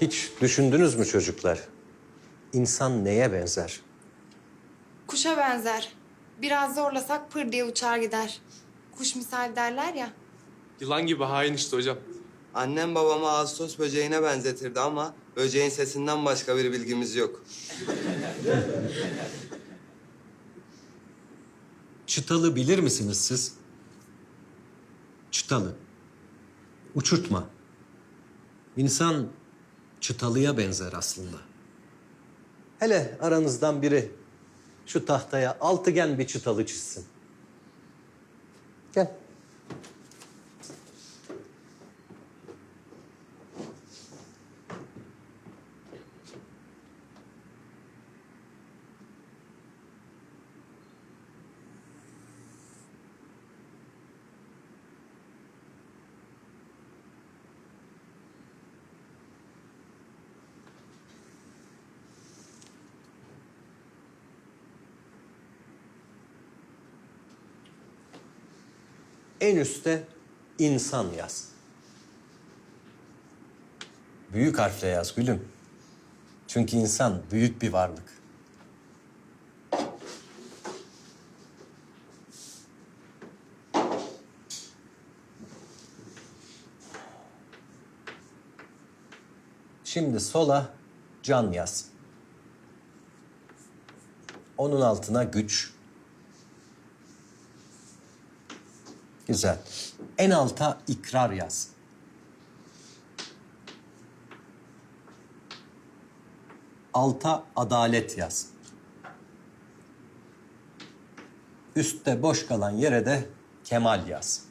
Hiç düşündünüz mü çocuklar? İnsan neye benzer? Kuşa benzer. Biraz zorlasak pır diye uçar gider. Kuş misal derler ya. Yılan gibi hain işte hocam. Annem babamı Ağustos böceğine benzetirdi ama böceğin sesinden başka bir bilgimiz yok. Çıtalı bilir misiniz siz? Çıtalı. Uçurtma. İnsan çıtalıya benzer aslında. Hele aranızdan biri şu tahtaya altıgen bir çıtalı çizsin. Gel. En üstte insan yaz. Büyük harfle yaz gülüm. Çünkü insan büyük bir varlık. Şimdi sola can yaz. Onun altına güç. Güzel. En alta ikrar yaz. Alta adalet yaz. Üstte boş kalan yere de kemal yaz.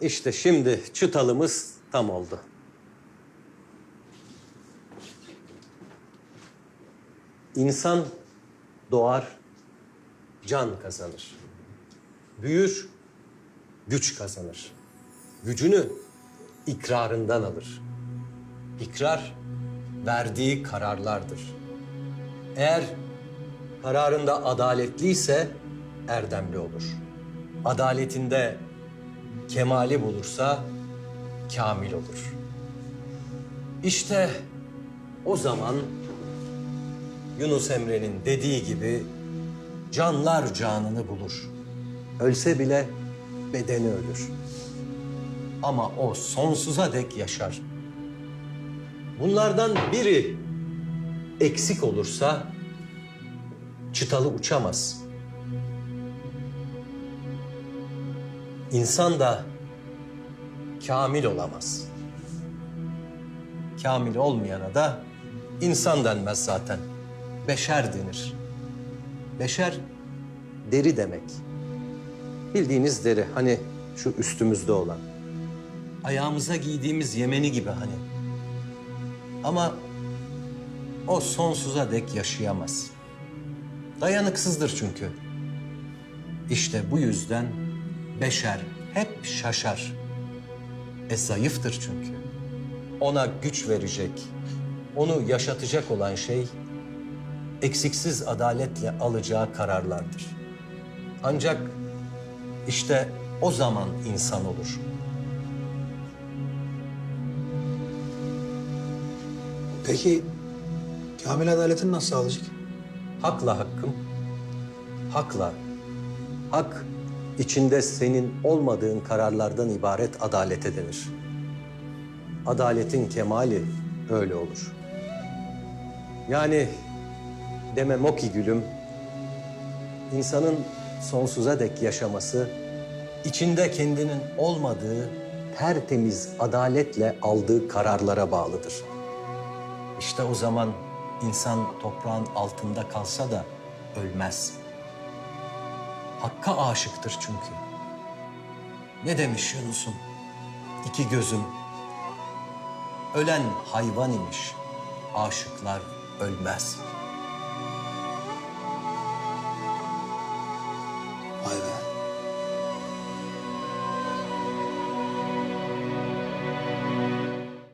İşte şimdi çıtalımız tam oldu. İnsan doğar, can kazanır. Büyür, güç kazanır. Gücünü ikrarından alır. İkrar, verdiği kararlardır. Eğer kararında adaletliyse erdemli olur. Adaletinde kemali bulursa kamil olur. İşte o zaman Yunus Emre'nin dediği gibi canlar canını bulur. Ölse bile bedeni ölür. Ama o sonsuza dek yaşar. Bunlardan biri eksik olursa çıtalı uçamaz. İnsan da kamil olamaz. Kamil olmayana da insan denmez zaten. Beşer denir. Beşer deri demek. Bildiğiniz deri hani şu üstümüzde olan. Ayağımıza giydiğimiz yemeni gibi hani. Ama o sonsuza dek yaşayamaz. Dayanıksızdır çünkü. İşte bu yüzden beşer hep şaşar. E zayıftır çünkü. Ona güç verecek, onu yaşatacak olan şey eksiksiz adaletle alacağı kararlardır. Ancak işte o zaman insan olur. Peki kamil adaletini nasıl sağlayacak? Hakla hakkım, hakla. Hak içinde senin olmadığın kararlardan ibaret adalete denir. Adaletin kemali öyle olur. Yani demem o ki gülüm, insanın sonsuza dek yaşaması, içinde kendinin olmadığı tertemiz adaletle aldığı kararlara bağlıdır. İşte o zaman insan toprağın altında kalsa da ölmez. Hakka aşıktır çünkü. Ne demiş Yunus'un? İki gözüm. Ölen hayvan imiş. Aşıklar ölmez.